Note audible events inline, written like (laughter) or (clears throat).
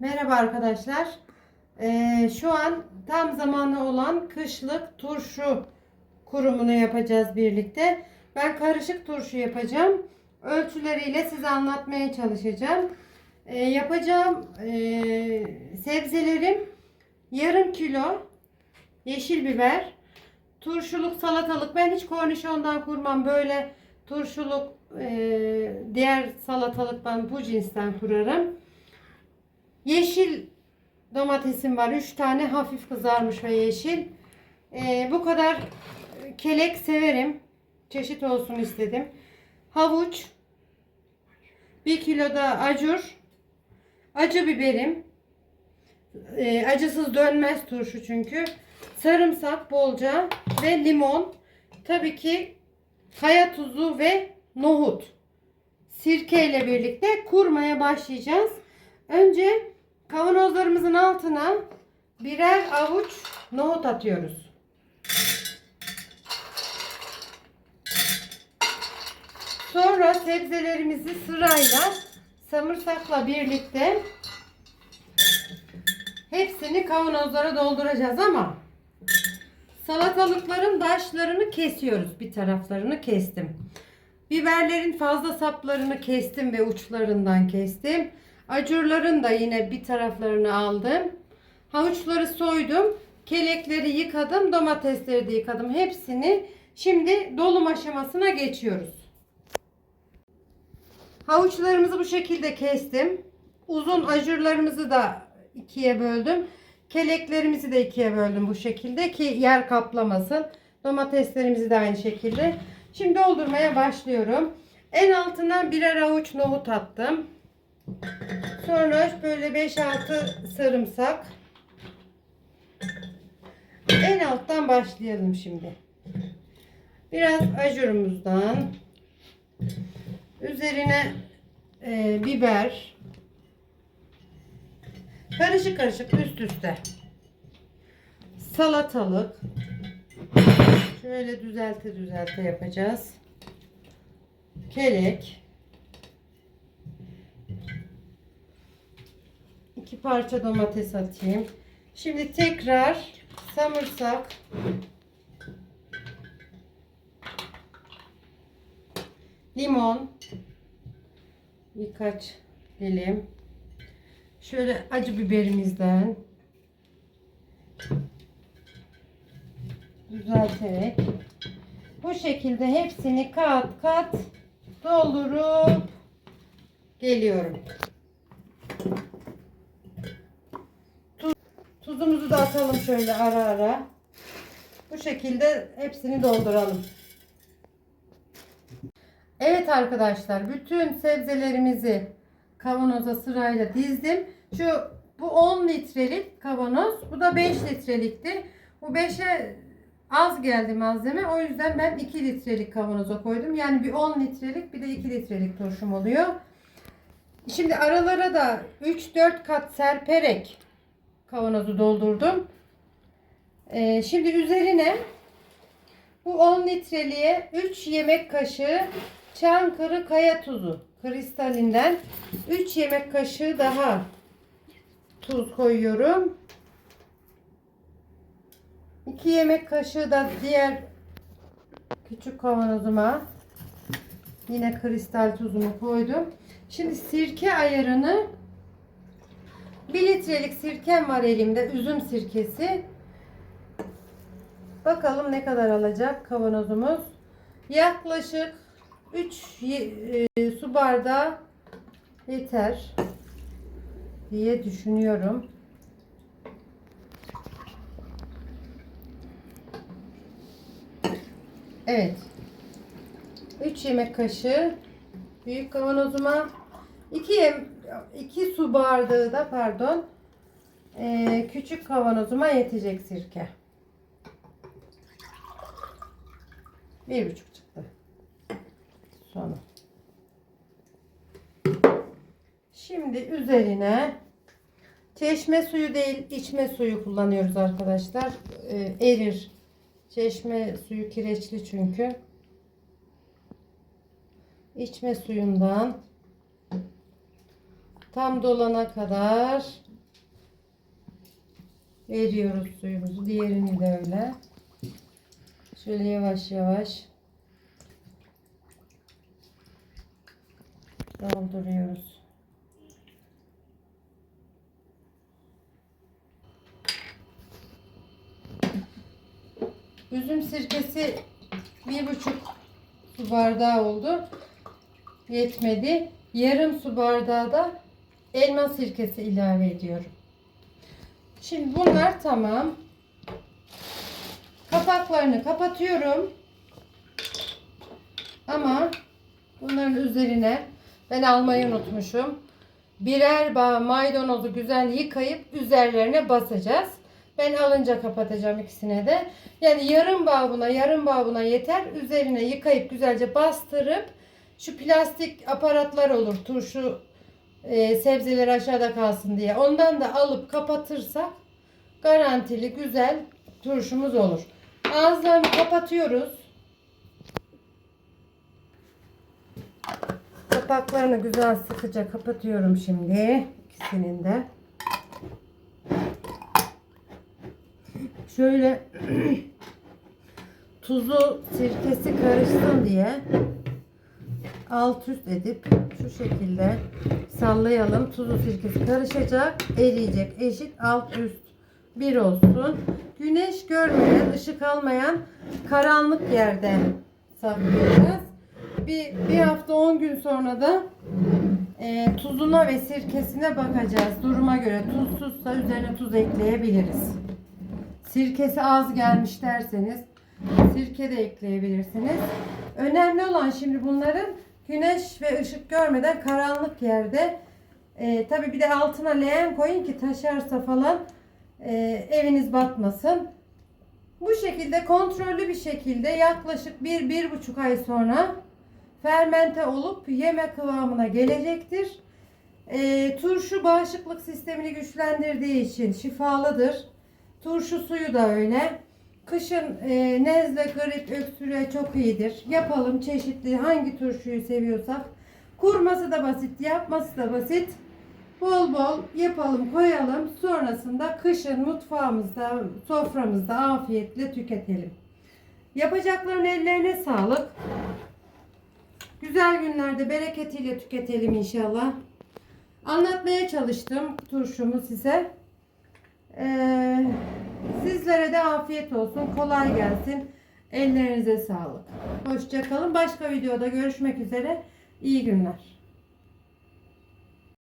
Merhaba arkadaşlar. Ee, şu an tam zamanı olan kışlık turşu kurumunu yapacağız birlikte. Ben karışık turşu yapacağım. Ölçüleriyle size anlatmaya çalışacağım. Ee, yapacağım ee, sebzelerim yarım kilo yeşil biber, turşuluk salatalık. Ben hiç kornişondan kurmam. Böyle turşuluk ee, diğer salatalıktan bu cinsten kurarım. Yeşil domatesim var. 3 tane hafif kızarmış ve yeşil. Ee, bu kadar kelek severim. Çeşit olsun istedim. Havuç. 1 kilo da acur. Acı biberim. Ee, acısız dönmez turşu çünkü. Sarımsak bolca ve limon. Tabii ki kaya tuzu ve nohut. Sirke ile birlikte kurmaya başlayacağız. Kavanozlarımızın altına birer avuç nohut atıyoruz. Sonra sebzelerimizi sırayla samırsakla birlikte hepsini kavanozlara dolduracağız ama salatalıkların daşlarını kesiyoruz. Bir taraflarını kestim. Biberlerin fazla saplarını kestim ve uçlarından kestim. Acurların da yine bir taraflarını aldım. Havuçları soydum. Kelekleri yıkadım. Domatesleri de yıkadım. Hepsini şimdi dolum aşamasına geçiyoruz. Havuçlarımızı bu şekilde kestim. Uzun acurlarımızı da ikiye böldüm. Keleklerimizi de ikiye böldüm bu şekilde ki yer kaplamasın. Domateslerimizi de aynı şekilde. Şimdi doldurmaya başlıyorum. En altına birer avuç nohut attım. Sonra böyle 5-6 sarımsak. En alttan başlayalım şimdi. Biraz acurumuzdan. Üzerine e, biber. Karışık karışık üst üste. Salatalık. Şöyle düzelte düzelte yapacağız. Kelek. İki parça domates atayım. Şimdi tekrar samırsak. Limon. Birkaç dilim. Şöyle acı biberimizden. Düzelterek. Bu şekilde hepsini kat kat doldurup geliyorum. Tuz, tuzumuzu da atalım şöyle ara ara. Bu şekilde hepsini dolduralım. Evet arkadaşlar bütün sebzelerimizi kavanoza sırayla dizdim. Şu bu 10 litrelik kavanoz. Bu da 5 litrelikti. Bu 5'e az geldi malzeme. O yüzden ben 2 litrelik kavanoza koydum. Yani bir 10 litrelik bir de 2 litrelik turşum oluyor. Şimdi aralara da 3-4 kat serperek kavanozu doldurdum. Ee, şimdi üzerine bu 10 litreliğe 3 yemek kaşığı Çankırı kaya tuzu kristalinden 3 yemek kaşığı daha tuz koyuyorum. 2 yemek kaşığı da diğer küçük kavanozuma yine kristal tuzumu koydum. Şimdi sirke ayarını 1 litrelik sirkem var elimde. Üzüm sirkesi. Bakalım ne kadar alacak kavanozumuz. Yaklaşık 3 e, su bardağı yeter diye düşünüyorum. Evet. 3 yemek kaşığı büyük kavanozuma 2 yem 2 su bardağı da pardon e, küçük kavanozuma yetecek sirke. Bir buçuk çıktı. Sonra. Şimdi üzerine çeşme suyu değil içme suyu kullanıyoruz arkadaşlar. Ee, erir. Çeşme suyu kireçli çünkü. İçme suyundan tam dolana kadar veriyoruz suyumuzu. Diğerini de öyle. Şöyle yavaş yavaş dolduruyoruz. Üzüm sirkesi bir buçuk su bardağı oldu. Yetmedi. Yarım su bardağı da elma sirkesi ilave ediyorum. Şimdi bunlar tamam. Kapaklarını kapatıyorum. Ama bunların üzerine ben almayı unutmuşum. Birer bağ maydanozu güzel yıkayıp üzerlerine basacağız. Ben alınca kapatacağım ikisine de. Yani yarım bağ buna, yarım bağ buna yeter. Üzerine yıkayıp güzelce bastırıp şu plastik aparatlar olur. Turşu e, sebzeler aşağıda kalsın diye. Ondan da alıp kapatırsak garantili güzel turşumuz olur. Ağızlarını kapatıyoruz. Kapaklarını güzel sıkıca kapatıyorum şimdi. ikisinin de. Şöyle (clears throat) tuzu sirkesi karışsın diye alt üst edip şu şekilde sallayalım. Tuzu sirkesi karışacak, eriyecek. Eşit alt üst bir olsun. Güneş görmeyen, ışık almayan karanlık yerde saklayacağız. Bir, bir hafta 10 gün sonra da e, tuzuna ve sirkesine bakacağız. Duruma göre tuzsuzsa üzerine tuz ekleyebiliriz. Sirkesi az gelmiş derseniz sirke de ekleyebilirsiniz. Önemli olan şimdi bunların güneş ve ışık görmeden karanlık yerde e, tabi bir de altına leğen koyun ki taşarsa falan e, eviniz batmasın. Bu şekilde kontrollü bir şekilde yaklaşık 1-1,5 ay sonra fermente olup yeme kıvamına gelecektir. E, turşu bağışıklık sistemini güçlendirdiği için şifalıdır. Turşu suyu da öyle. Kışın e, nezle, grip, öksürüğe çok iyidir. Yapalım çeşitli hangi turşuyu seviyorsak. Kurması da basit, yapması da basit. Bol bol yapalım, koyalım. Sonrasında kışın mutfağımızda, soframızda afiyetle tüketelim. Yapacakların ellerine sağlık. Güzel günlerde bereketiyle tüketelim inşallah. Anlatmaya çalıştım turşumu size. Ee, sizlere de afiyet olsun. Kolay gelsin. Ellerinize sağlık. Hoşçakalın. Başka videoda görüşmek üzere. İyi günler.